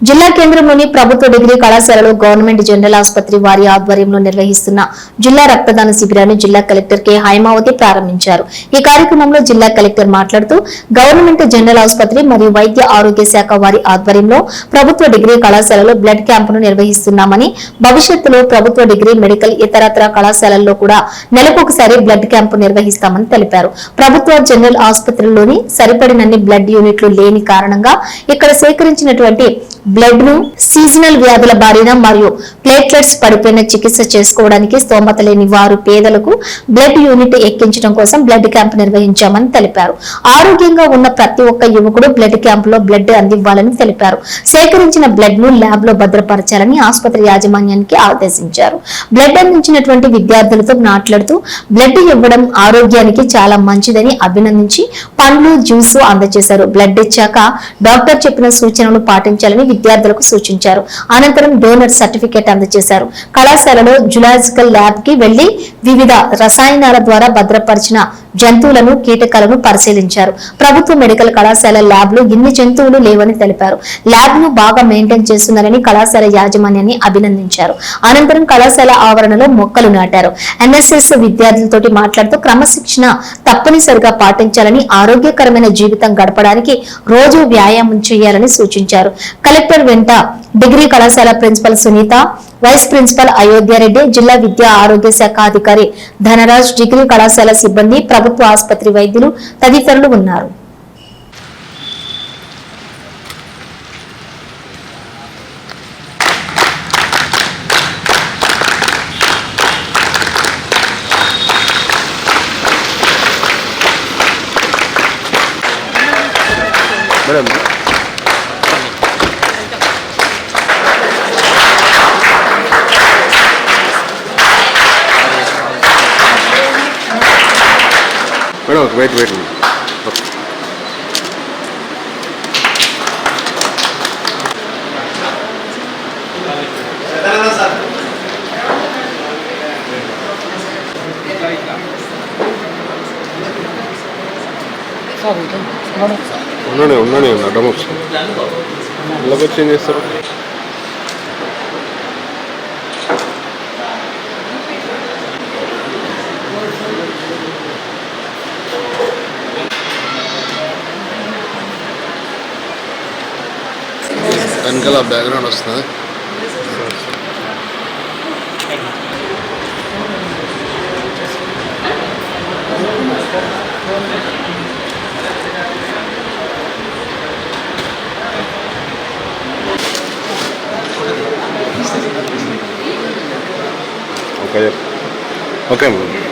జిల్లా కేంద్రంలోని ప్రభుత్వ డిగ్రీ కళాశాలలో గవర్నమెంట్ జనరల్ ఆసుపత్రి వారి ఆధ్వర్యంలో నిర్వహిస్తున్న జిల్లా రక్తదాన శిబిరాన్ని జిల్లా కలెక్టర్ కె. హైమావతి ప్రారంభించారు. ఈ కార్యక్రమంలో జిల్లా కలెక్టర్ మాట్లాడుతూ గవర్నమెంట్ జనరల్ ఆసుపత్రి మరియు వైద్య ఆరోగ్య శాఖ వారి ఆధ్వర్యంలో ప్రభుత్వ డిగ్రీ కళాశాలలో బ్లడ్ క్యాంపును నిర్వహిస్తున్నామని భవిష్యత్తులో ప్రభుత్వ డిగ్రీ మెడికల్ ఇతరత్ర కళాశాలల్లో కూడా నెలకొకసారి బ్లడ్ క్యాంపు నిర్వహిస్తామని తెలిపారు. ప్రభుత్వ జనరల్ ఆసుపత్రిలోని సరిపడినన్ని బ్లడ్ యూనిట్లు లేని కారణంగా ఇక్కడ సేకరించినటువంటి బ్లడ్ను సీజనల్ వ్యాధుల బారిన మరియు ప్లేట్లెట్స్ పడిపోయిన చికిత్స చేసుకోవడానికి స్తోమత లేని వారు పేదలకు బ్లడ్ యూనిట్ ఎక్కించడం కోసం బ్లడ్ క్యాంప్ నిర్వహించామని తెలిపారు. ఆరోగ్యంగా ఉన్న ప్రతి ఒక్క యువకుడు బ్లడ్ క్యాంప్లో బ్లడ్ అందివ్వాలని తెలిపారు. సేకరించిన బ్లడ్ను ల్యాబ్లో భద్రపరచాలని ఆసుపత్రి యాజమాన్యానికి ఆదేశించారు. బ్లడ్ అందించినటువంటి విద్యార్థులతో మాట్లాడుతూ బ్లడ్ ఇవ్వడం ఆరోగ్యానికి చాలా మంచిదని అభినందించి పండ్లు జ్యూస్ అందజేశారు. బ్లడ్ ఇచ్చాక డాక్టర్ చెప్పిన సూచనలు పాటించాలని విద్యార్థులకు సూచించారు. అనంతరం డోనర్ సర్టిఫికేట్ అందజేశారు. కళాశాలలో జులాజికల్ ల్యాబ్కి వెళ్ళి వివిధ రసాయనాల ద్వారా భద్రపరిచిన జంతువులను కీటకాలను పరిశీలించారు. ప్రభుత్వ మెడికల్ కళాశాల ల్యాబ్లో ఇన్ని జంతువులు లేవని తెలిపారు. ల్యాబ్ను బాగా మెయింటైన్ చేస్తున్నారని కళాశాల యాజమాన్యాన్ని అభినందించారు. అనంతరం కళాశాల ఆవరణలో మొక్కలు నాటారు. ఎన్ఎస్ఎస్ విద్యార్థులతోటి మాట్లాడుతూ క్రమశిక్షణ తప్పనిసరిగా పాటించాలని ఆరోగ్యకరమైన జీవితం గడపడానికి రోజు వ్యాయామం చేయాలని సూచించారు. కలెక్టర్ వెంట డిగ్రీ కళాశాల principal Sunitha vice principal Ayodhya Reddy జిల్లా విద్యా ఆరోగ్య శాఖ అధికారి ధనరాజ్ డిగ్రీ కళాశాల సిబ్బంది ప్రభుత్వ ఆసుపత్రి వైద్యులు తదితరులు ఉన్నారు. మేడం మేడం వెయిట్ వెయిట్ ఉన్నానే ఉన్నానే అడ్డం వచ్చి ఇళ్ళకి వచ్చి ఏం చేస్తారు? వెనకాల బ్యాక్గ్రౌండ్ వస్తుంది. Okay okay madam